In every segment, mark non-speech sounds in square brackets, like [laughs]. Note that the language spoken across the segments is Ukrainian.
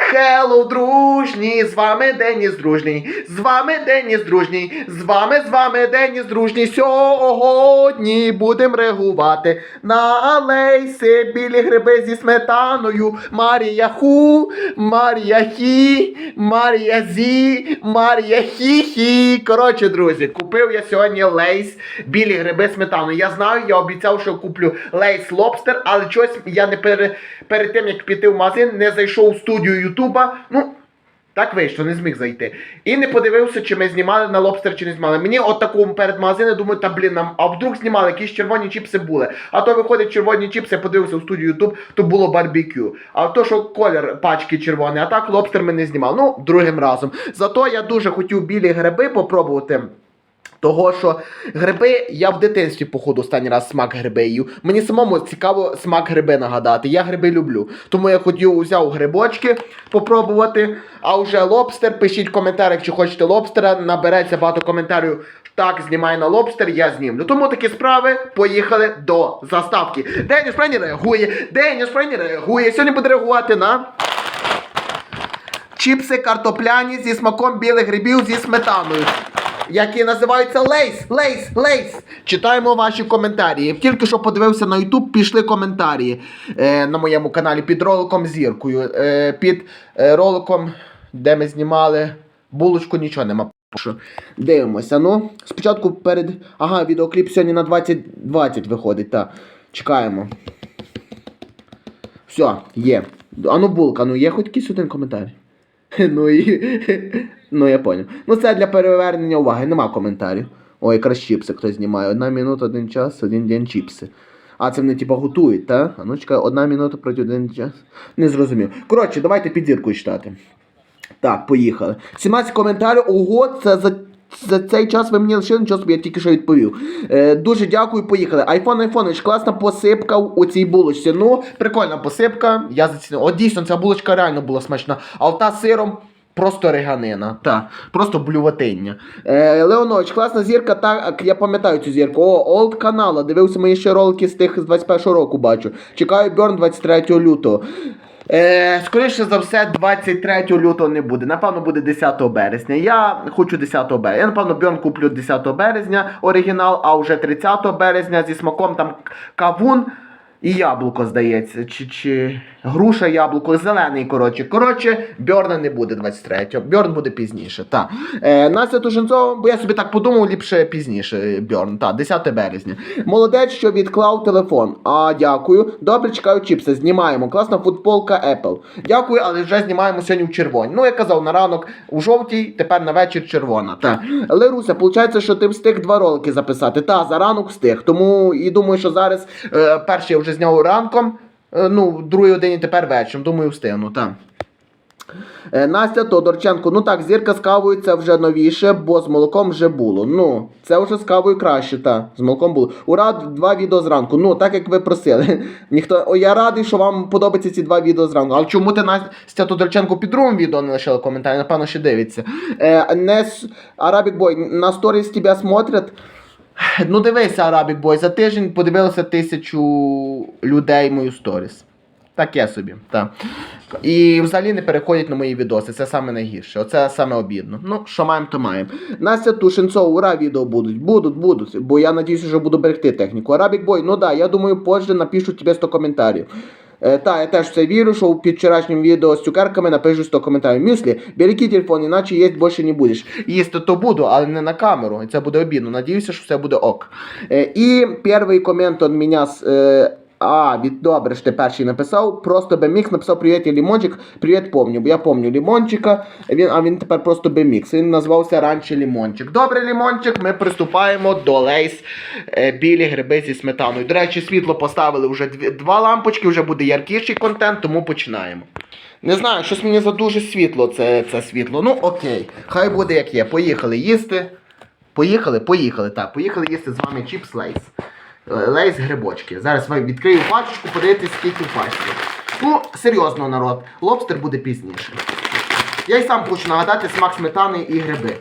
Хеллоу, дружні, з вами Деніс Дружній, з вами Деніс Дружній, з вами, з вами Деніс Дружній. Сьогодні будемо реагувати на лейси, білі гриби зі сметаною. Марія Ху, Марія Хі, Марія Зі, Марія Хі-Хі. Коротше, друзі, купив я сьогодні лейс, білі гриби сметану. Я знаю, я обіцяв, що куплю лейс лобстер, але щось я не пере, перед тим, як піти в магазин, не зайшов в студію Ютуба. Ну, так вийшло, не зміг зайти. І не подивився, чи ми знімали на лобстер, чи не знімали. Мені от такому перед магазином думаю, та блін, нам, а вдруг знімали, якісь червоні чіпси були. А то виходить червоні чіпси, подивився в студію Ютуб, то було барбекю. А то, що колір пачки червоний, а так лобстер ми не знімали. Ну, другим разом. Зато я дуже хотів білі гриби попробувати. Того, що гриби, я в дитинстві, походу, останній раз смак гриби. Мені самому цікаво смак гриби нагадати. Я гриби люблю. Тому я хотів взяв грибочки попробувати. А вже лобстер, пишіть в коментарях, чи хочете лобстера. Набереться багато коментарів. Так, знімай на лобстер, я знімлю. Тому такі справи. Поїхали до заставки. Деніс Френі реагує. Деніс Френі реагує. Сьогодні буде реагувати на. Чіпси картопляні зі смаком білих грибів зі сметаною. Які називаються Лейс, Лейс, Лейс. Читаємо ваші коментарі. Тільки що подивився на YouTube, пішли коментарі е, на моєму каналі під роликом зіркою. Е, під е, роликом, де ми знімали булочку, нічого нема. Дивимося. Ну, спочатку перед. Ага, відеокліп сьогодні на 2020 виходить, так. Чекаємо. Все, є. А ну булка, ну є хоч якийсь один коментар. [laughs] Ну і. [laughs] Ну я поняв. Ну це для перевернення уваги, нема коментарів. Ой, якраз чіпси хтось знімає. Одна минута, один час, один день чіпси. А це вони типа готують, та? А ну чекай, одна минута проти один час. Не зрозумів. Коротше, давайте підзірку читати. Так, поїхали. 17 коментарів. Ого, це за. За цей час ви мені лишили, нічого собі я тільки що відповів. Е, дуже дякую, поїхали. Айфон Айфонович, класна посипка у цій булочці. Ну, прикольна посипка. Я зацінив. От дійсно, ця булочка реально була смачна. А от та з сиром. Просто реганина, та, просто блюватиння. Е, Леонович, класна зірка, так, я пам'ятаю цю зірку. О, Олд канала. Дивився мої ще ролики з тих з 21 року, бачу. Чекаю Бьорн 23 лютого. Е, скоріше за все, 23 лютого не буде. Напевно, буде 10 березня. Я хочу 10 березня. Я, напевно, Бьорн куплю 10 березня оригінал, а вже 30 березня зі смаком там кавун. І яблуко, здається, чи, чи груша, яблуко, зелений, коротше. Коротше, Бьорна не буде 23-го. Бьорн буде пізніше. Та. Е, Настя Тушенцова, бо я собі так подумав, ліпше пізніше Бьорн. Та, 10 березня. Молодець, що відклав телефон. А, дякую. Добре, чекаю чіпси. Знімаємо. Класна футболка Apple. Дякую, але вже знімаємо сьогодні в червоній. Ну, я казав, на ранок у жовтій, тепер на вечір червона. Та. Леруся, виходить, що ти встиг два ролики записати. Та, за ранок встиг. Тому і думаю, що зараз е, перший я вже зняв ранком. Е, ну, другій годині тепер вечором. Думаю, встигну. Та. Е, Настя Тодорченко, ну так, зірка з кавою це вже новіше, бо з молоком вже було. Ну, це вже з кавою краще, та, з молоком було. Ура, два відео зранку. Ну, так як ви просили. [laughs] Ніхто, о, я радий, що вам подобаються ці два відео зранку. Але чому ти Настя Тодорченко під другим відео не лишила коментарі? Напевно, ще дивиться. Е, не. Арабік Бой, на сторіс тебе смотрять. Ну, дивися, Арабік Бой, за тиждень подивилося тисячу людей мою сторіс. Таке собі, так. І взагалі не переходять на мої відоси. Це саме найгірше. Оце саме обідно. Ну, що маємо, то маємо. Настя Тушенцова, ура, відео будуть. Будуть, будуть. Бо я надіюсь, що буду берегти техніку. Арабік Бой, ну да, я думаю, позже напишу тебе 100 коментарів. Е, та, я теж в це вірю, що під вчорашнім відео з цукерками напишу 100 коментарів. Мюслі, береги телефон, іначе їсть більше не будеш. Їсти то буду, але не на камеру. І це буде обідно. Надіюся, що все буде ок. Е, і перший комент від мене з. А, від добре, що ти перший написав. Просто BMX написав Привіт, я Лімончик. Привіт, помню. Бо я помню Лімончика, він, а він тепер просто BMX. Він назвався раніше Лімончик. Добре, Лімончик, ми приступаємо до лейс е, білі гриби зі сметаною. До речі, світло поставили вже дві, два лампочки, вже буде яркіший контент, тому починаємо. Не знаю, щось мені за дуже світло це, це світло. Ну окей, хай буде як є. Поїхали їсти. Поїхали, поїхали. Так, поїхали їсти з вами чіпс лейс. Лейс грибочки. Зараз вам відкрию пачечку, подивитись, скільки в пачці. Ну, серйозно, народ, лобстер буде пізніше. Я й сам хочу нагадати смак сметани і гриби.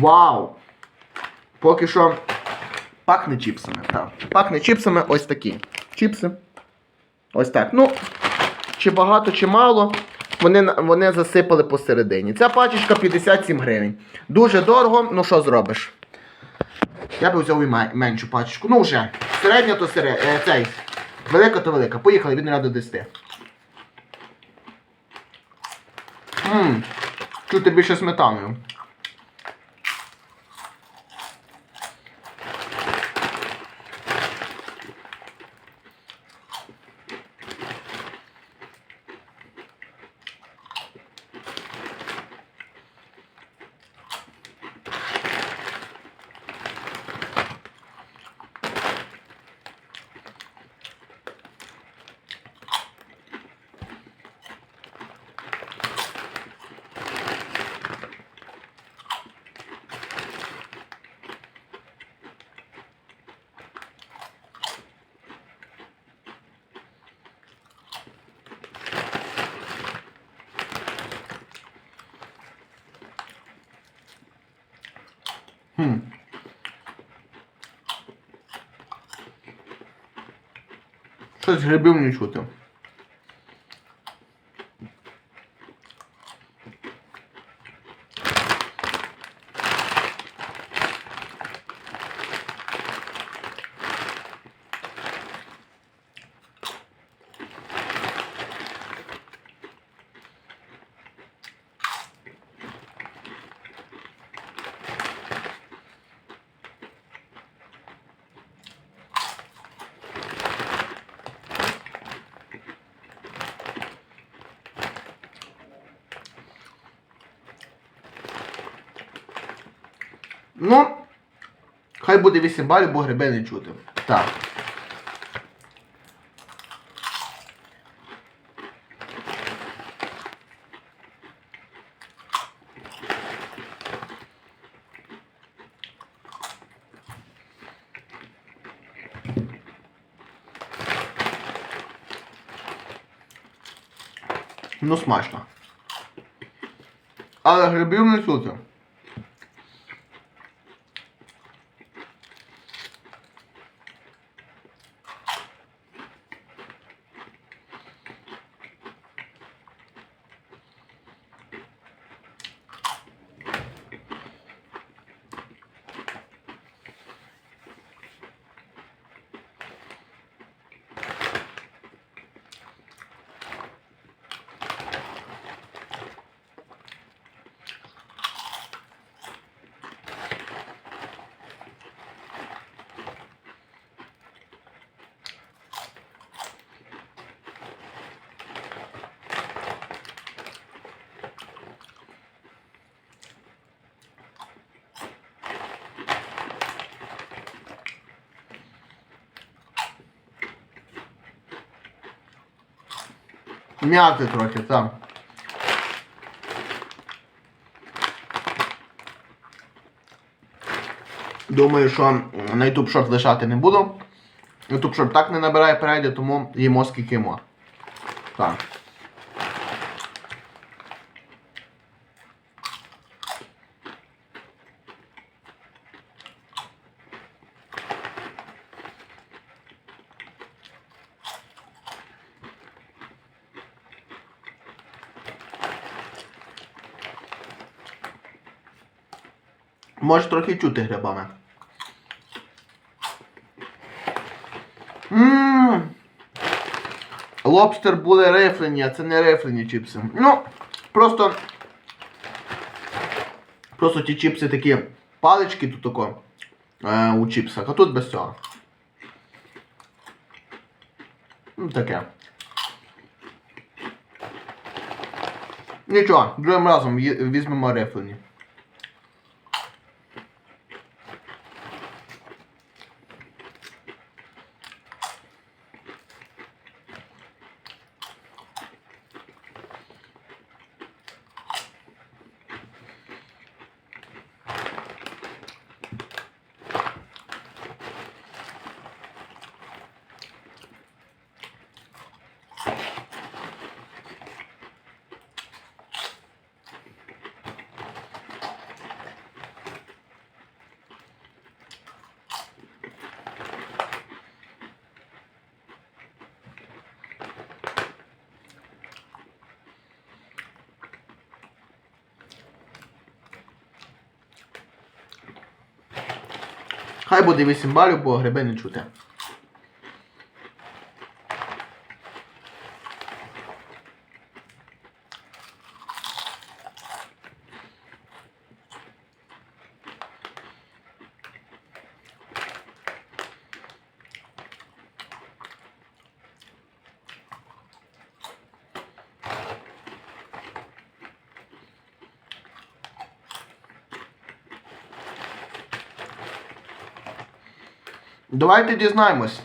Вау! Поки що пахне чіпсами. Так. Пахне чіпсами ось такі. Чіпси. Ось так. Ну, чи багато, чи мало. вони, вони засипали посередині. Ця пачечка 57 гривень. Дуже дорого, ну що зробиш? Я би взяв і меншу пачечку. Ну вже. Середня то середня. Е, цей. Велика то велика. Поїхали від 0 до 10. Ммм. Чути більше сметаною. Щось грибів не чути. Ну, хай буде 8 балів, бо гриби не чути. Так. Ну, смачно. Але грибів не чути. М'яти трохи, так. Думаю, що на YouTube Short лишати не буду. YouTube Short так не набирає перегляду, тому їмо скільки їмо. Так. Може трохи чути грибами. Ммм. Лобстер були рифлені, а це не рифлені чіпси. Ну, просто. Просто ті чіпси такі палички тут тако е, у чіпсах, а тут без цього. Ну таке. Нічого, другим разом візьмемо рифлені. Хай буде 8 балів, бо гриби не чути. Давайте дізнаємось.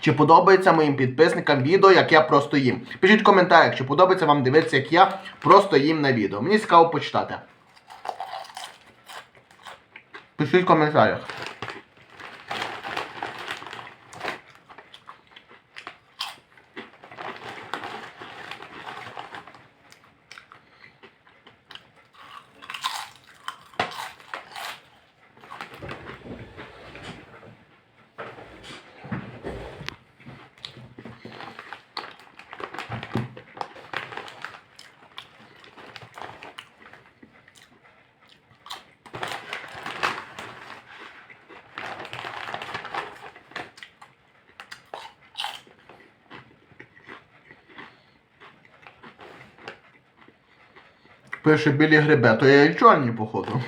Чи подобається моїм підписникам відео, як я просто їм. Пишіть в коментарях, чи подобається вам дивитися, як я просто їм на відео. Мені цікаво почитати. Пишіть в коментарях. Пише білі гриби, то я і чорні, походу.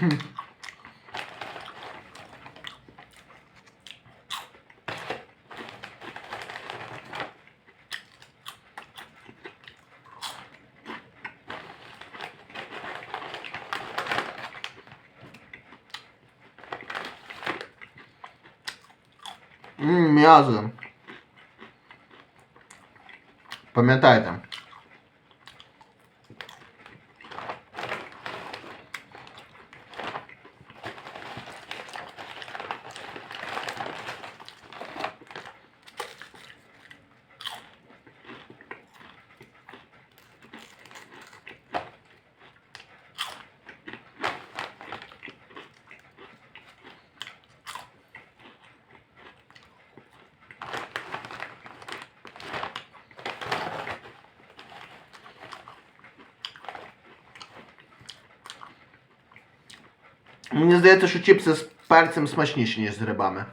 М'ясо. Пам'ятайте. Мені здається, що чіпси з перцем смачніші, ніж з грибами.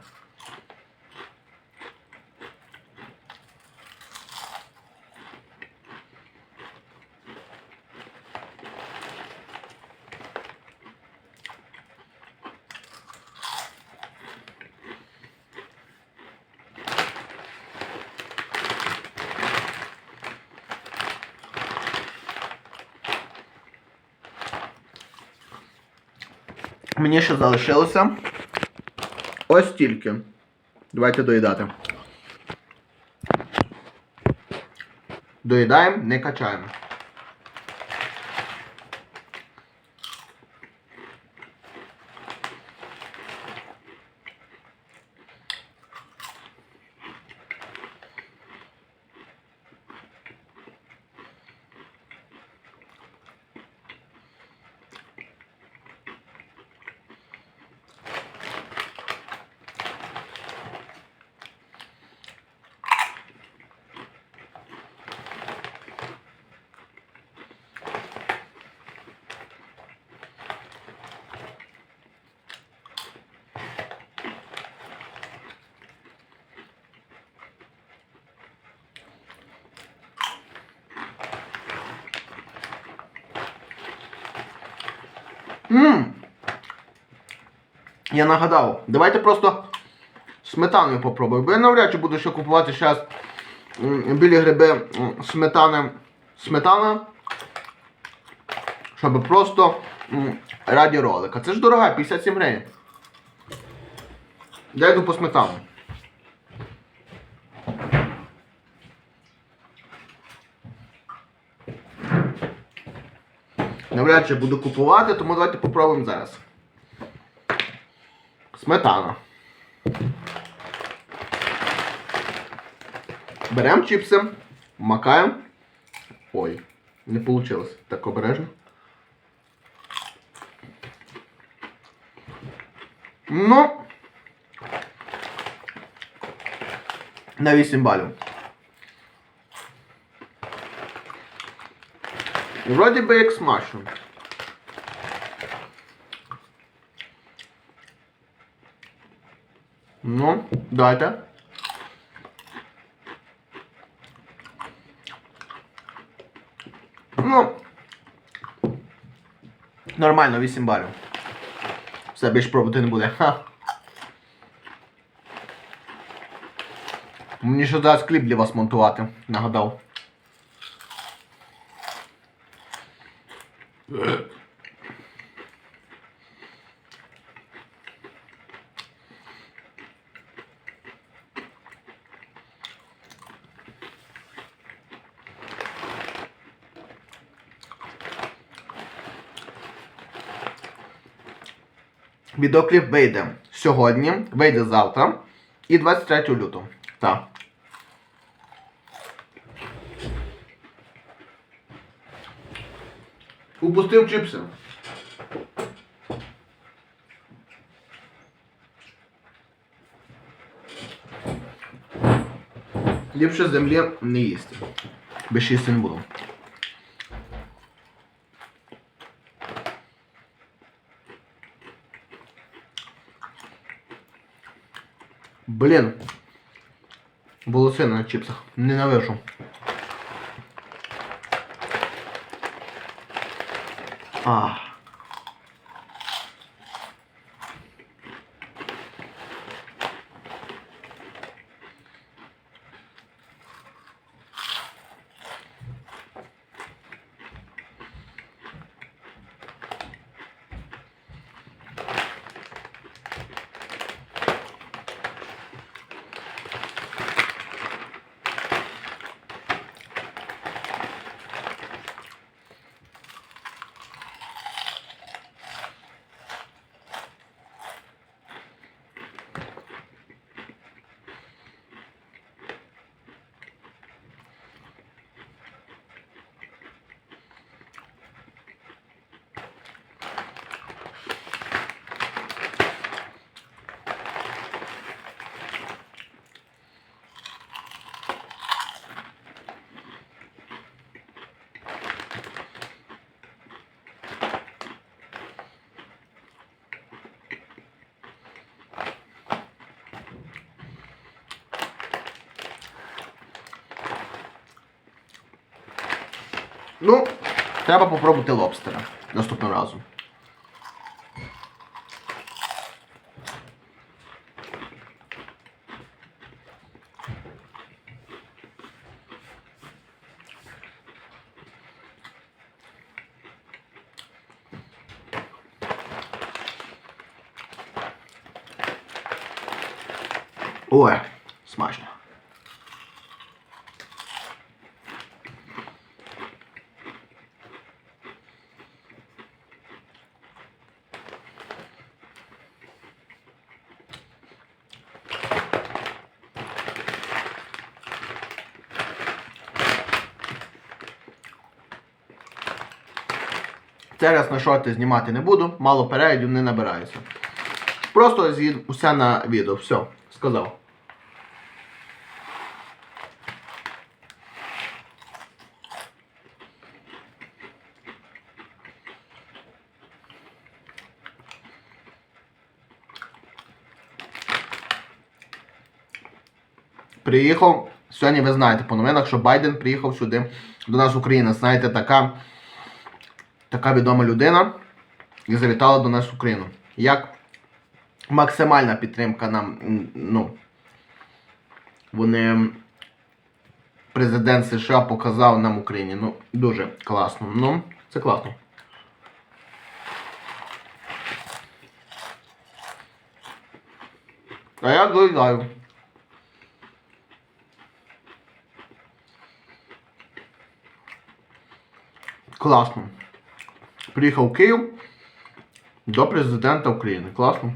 Мені ще залишилося ось стільки. Давайте доїдати. Доїдаємо, не качаємо. Ммм. Я нагадав, давайте просто сметаною попробую. Бо я навряд чи буду ще купувати зараз білі гриби сметани. Сметана. Щоб просто раді ролика. Це ж дорога, 57 гривень. Я йду по сметану. Навряд чи буду купувати, тому давайте попробуємо зараз. Сметана. Беремо чіпси, макаємо. Ой, не вийшло. Так обережно. Ну. На 8 балів. Вроді би як смачно. Ну, дайте. Ну. Нормально, 8 балів. Все, більш пробувати не буде. Ха. Мені ще зараз кліп для вас монтувати, нагадав. Відеокліп вийде сьогодні, вийде завтра і 23 лютого. Так. Упустив чипси. Ліпше землі не їсти. Без їсти не буду. Блін. Волоси на чипсах. Ненавижу. А. Ну, треба попробувати лобстера наступного разу. Ой, смачно. Зараз на шорти знімати не буду, мало переглядів не набирається. Просто з'їд усе на відео. Все, сказав. Приїхав, сьогодні ви знаєте по новинах, що Байден приїхав сюди до нас в Україну. Знаєте, така така відома людина і завітала до нас в Україну. Як максимальна підтримка нам, ну, вони президент США показав нам Україні. Ну, дуже класно. Ну, це класно. А я доїдаю. Класно. Приїхав в Київ до президента України. Класно.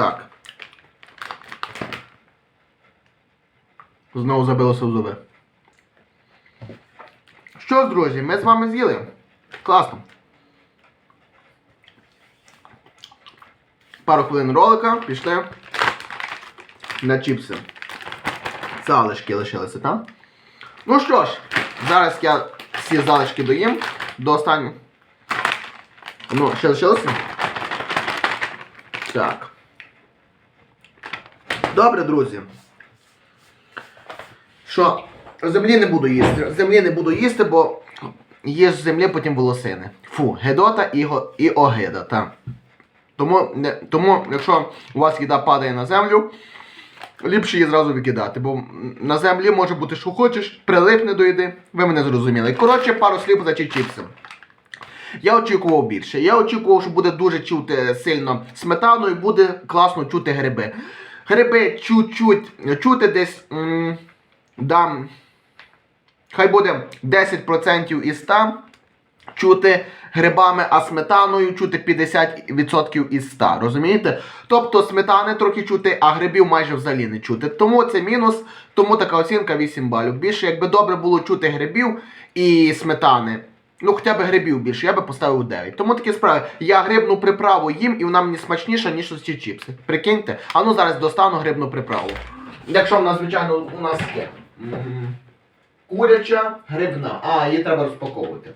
Так. Знову забилося в зуби. Що ж, друзі, ми з вами з'їли. Класно. Пару хвилин ролика пішли на чіпси. Залишки лишилися, так? Ну що ж, зараз я всі залишки доїм до останнього. Ну, ще лишилося? Так. Добре, друзі. Що, землі не буду їсти. Землі не буду їсти, бо їж з землі потім волосини. Фу, гедота і, го- і огида, так. Тому, не, тому, якщо у вас їда падає на землю, ліпше її зразу викидати, бо на землі може бути, що хочеш, прилипне до їди, ви мене зрозуміли. Коротше, пару слів за чіпси. Я очікував більше. Я очікував, що буде дуже чути сильно сметану і буде класно чути гриби. Гриби чуть-чуть, чути десь м, дам. Хай буде 10% із 100 чути грибами, а сметаною чути 50% із 100. Розумієте? Тобто сметани трохи чути, а грибів майже взагалі не чути. Тому це мінус, тому така оцінка 8 балів. Більше, якби добре було чути грибів і сметани. Ну, хоча б грибів більше, я би поставив 9. Тому такі справи. Я грибну приправу їм і вона мені смачніша, ніж ці чіпси. Прикиньте? А ну зараз достану грибну приправу. Якщо вона, звичайно, у нас є. Куряча грибна. А, її треба розпаковувати.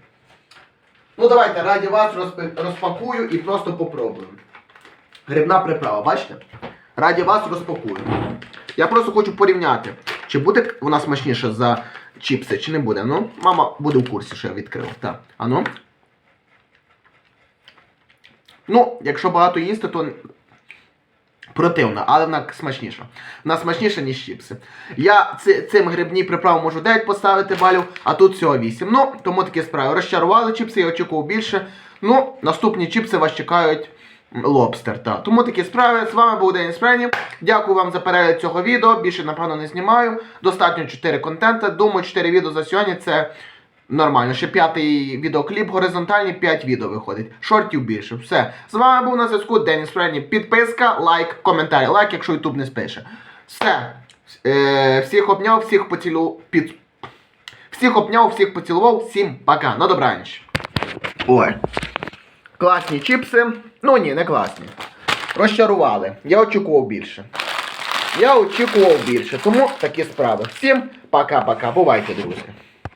Ну давайте, раді вас розпи- розпакую і просто попробую. Грибна приправа, бачите? Раді вас розпакую. Я просто хочу порівняти, чи буде вона смачніша за чіпси, чи не буде. Ну, мама буде в курсі, що я відкрив. Так. А ну. Якщо багато їсти, то противно, але вона смачніша. Вона смачніша, ніж чіпси. Я ци- цим грибні приправи можу 9 поставити балів, а тут всього 8. Ну, тому такі справи. Розчарували чіпси, я очікував більше. Ну, наступні чіпси вас чекають. Лобстер, так. Тому такі справи. З вами був Денис Спрені. Дякую вам за перегляд цього відео. Більше, напевно, не знімаю. Достатньо 4 контента. Думаю, 4 відео за сьогодні це нормально. Ще п'ятий відеокліп горизонтальний, 5 відео виходить. Шортів більше. Все. З вами був на зв'язку Деніс Френі. Підписка, лайк, коментар. Лайк, якщо Ютуб не спише. Все. Е, всіх обняв, всіх поцілував. Під... Всіх обняв, всіх поцілував. Всім пока. На добраніч. Ой. Класні чіпси. Ну ні, не класні. Розчарували. Я очікував більше. Я очікував більше. Тому такі справи. Всім пока-пока. Бувайте, друзі.